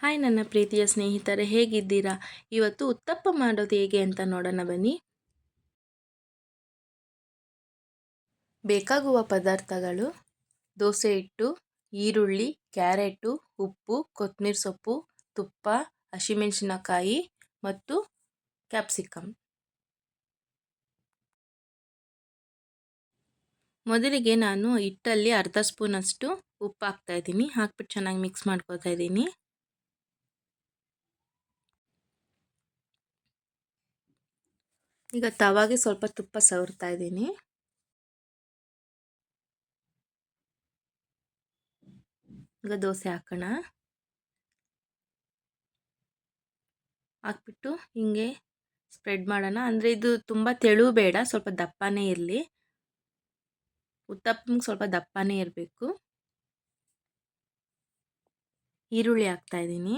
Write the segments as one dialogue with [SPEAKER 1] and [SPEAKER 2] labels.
[SPEAKER 1] Hi ನನ್ನ ಪ್ರೀತಿಯ ಸ್ನೇಹಿತರೆ, ಹೇಗಿದ್ದೀರಾ? ಇವತ್ತು ಉತ್ತಪ್ಪ ಮಾಡೋದು ಹೇಗೆ ಅಂತ ನೋಡೋಣ ಬನ್ನಿ. ಬೇಕಾಗುವ ಪದಾರ್ಥಗಳು ದೋಸೆ ಹಿಟ್ಟು, ಈರುಳ್ಳಿ, ಕ್ಯಾರೆಟು, ಉಪ್ಪು ಕೊತ್ತಂಬರಿ ಸೊಪ್ಪು, ತುಪ್ಪ, ಹಸಿಮೆಣಸಿನಕಾಯಿ ಮತ್ತು ಕ್ಯಾಪ್ಸಿಕಮ್. ಮೊದಲಿಗೆ ನಾನು ಹಿಟ್ಟಲ್ಲಿ ಅರ್ಧ ಸ್ಪೂನಷ್ಟು ಉಪ್ಪು ಹಾಕ್ತಾ ಇದ್ದೀನಿ. ಹಾಕ್ಬಿಟ್ಟು ಚೆನ್ನಾಗಿ ಮಿಕ್ಸ್ ಮಾಡ್ಕೋತಾ ಇದ್ದೀನಿ. ಈಗ ತವಾಗೆ ಸ್ವಲ್ಪ ತುಪ್ಪ ಸವರ್ತಾ ಇದ್ದೀನಿ. ಈಗ ದೋಸೆ ಹಾಕೋಣ. ಹಾಕ್ಬಿಟ್ಟು ಹಿಂಗೆ ಸ್ಪ್ರೆಡ್ ಮಾಡೋಣ. ಅಂದರೆ ಇದು ತುಂಬ ತೆಳು ಬೇಡ, ಸ್ವಲ್ಪ ದಪ್ಪನೇ ಇರಲಿ. ಉತ್ತಪ್ಪಂಗೆ ಸ್ವಲ್ಪ ದಪ್ಪನೇ ಇರಬೇಕು. ಈರುಳ್ಳಿ ಹಾಕ್ತಾ ಇದ್ದೀನಿ.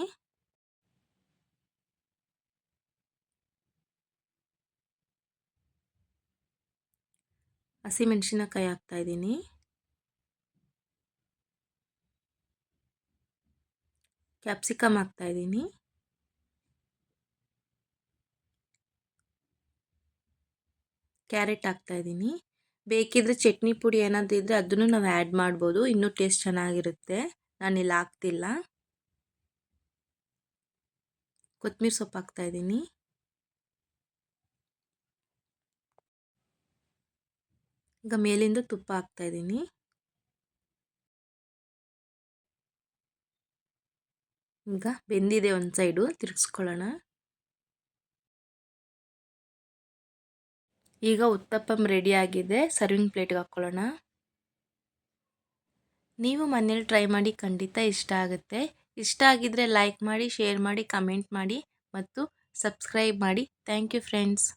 [SPEAKER 1] ಹಸಿಮೆಣಸಿನಕಾಯಿ ಹಾಕ್ತಾ ಇದ್ದೀನಿ. ಕ್ಯಾಪ್ಸಿಕಮ್ ಹಾಕ್ತಾ ಇದ್ದೀನಿ. ಕ್ಯಾರೆಟ್ ಹಾಕ್ತಾ ಇದ್ದೀನಿ. ಬೇಕಿದ್ರೆ ಚಟ್ನಿ ಪುಡಿ ಏನಾದರೂ ಇದ್ದರೆ ಅದನ್ನು ನಾವು ಆ್ಯಡ್ ಮಾಡ್ಬೋದು. ಇನ್ನೂ ಟೇಸ್ಟ್ ಚೆನ್ನಾಗಿರುತ್ತೆ. ನಾನು ಇಲ್ಲಿ ಹಾಕ್ತಿಲ್ಲ. ಕೊತ್ತಂಬರಿ ಸೊಪ್ಪು ಹಾಕ್ತಾ ಈಗ ಮೇಲಿಂದ ತುಪ್ಪ ಹಾಕ್ತಾ ಇದ್ದೀನಿ. ಈಗ ಬೆಂದಿದೆ ಒಂದು ಸೈಡು, ತಿರುಗಿಸ್ಕೊಳ್ಳೋಣ. ಈಗ ಉತ್ತಪ್ಪಂ ಆಗಿದೆ, ಸರ್ವಿಂಗ್ ಪ್ಲೇಟ್ಗೆ ಹಾಕ್ಕೊಳ್ಳೋಣ. ನೀವು ಮನೇಲಿ ಟ್ರೈ ಮಾಡಿ ಖಂಡಿತ ಇಷ್ಟ ಆಗುತ್ತೆ. ಇಷ್ಟ ಆಗಿದ್ರೆ ಲೈಕ್ ಮಾಡಿ, ಶೇರ್ ಮಾಡಿ, ಕಮೆಂಟ್ ಮಾಡಿ ಮತ್ತು ಸಬ್ಸ್ಕ್ರೈಬ್ ಮಾಡಿ. Thank you friends.